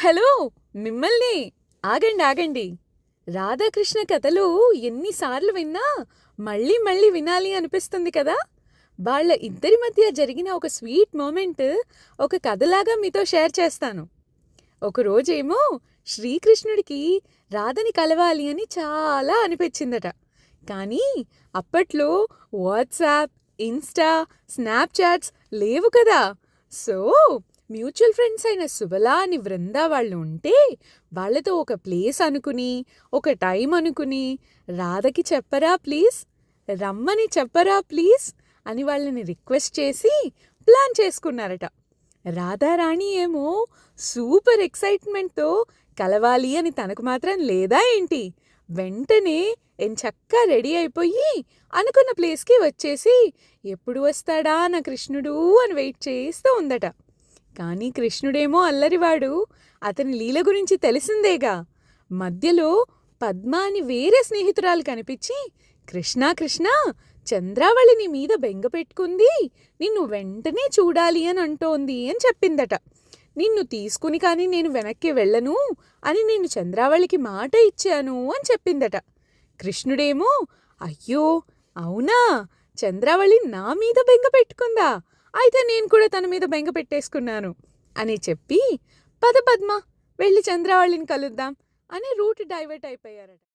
Hello మిమ్మల్ని. ఆగండి ఆగండి. రాధాకృష్ణ కథలు ఎన్నిసార్లు విన్నా మళ్ళీ మళ్ళీ వినాలి అనిపిస్తుంది కదా? వాళ్ళ ఇద్దరి మధ్య జరిగిన ఒక స్వీట్ మూమెంట్ ఒక కథలాగా మీతో షేర్ చేస్తాను. ఒకరోజేమో శ్రీకృష్ణుడికి రాధని కలవాలి అని చాలా అనిపించిందట. కానీ అప్పట్లో వాట్సాప్ ఇన్స్టా స్నాప్చాట్స్ లేవు కదా. సో మ్యూచువల్ ఫ్రెండ్స్ అయిన సుబలా అని వృందా వాళ్ళు ఉంటే వాళ్ళతో ఒక ప్లేస్ అనుకుని ఒక టైం అనుకుని రాధకి చెప్పరా ప్లీజ్? రమ్మని చెప్పరా ప్లీజ్? అని వాళ్ళని రిక్వెస్ట్ చేసి ప్లాన్ చేసుకున్నారట. రాధారాణి ఏమో సూపర్ ఎక్సైట్మెంట్తో కలవాలి అని తనకు మాత్రం లేదా ఏంటి? వెంటనే ఎంచక్కా రెడీ అయిపోయి అనుకున్న ప్లేస్కి వచ్చేసి ఎప్పుడు వస్తాడా నా కృష్ణుడు? అని వెయిట్ చేస్తూ ఉందట. కానీ కృష్ణుడేమో అల్లరివాడు. అతని లీల గురించి తెలిసిందేగా. మధ్యలో పద్మ అని వేరే స్నేహితురాలు కనిపించి కృష్ణ కృష్ణ చంద్రావళి నీ మీద బెంగ పెట్టుకుంది. నిన్ను వెంటనే చూడాలి అని అంటోంది అని చెప్పిందట. నిన్ను తీసుకుని కానీ నేను వెనక్కి వెళ్ళను. అని నేను చంద్రావళికి మాట ఇచ్చాను అని చెప్పిందట. కృష్ణుడేమో అయ్యో అవునా? చంద్రావళి నా మీద బెంగ పెట్టుకుందా? అయితే నేను కూడా తన మీద బెంగ పెట్టేసుకున్నాను. అని చెప్పి పద పద్మ వెళ్ళి చంద్రవాళిని కలుద్దాం అని రూట్ డైవర్ట్ అయిపోయారట.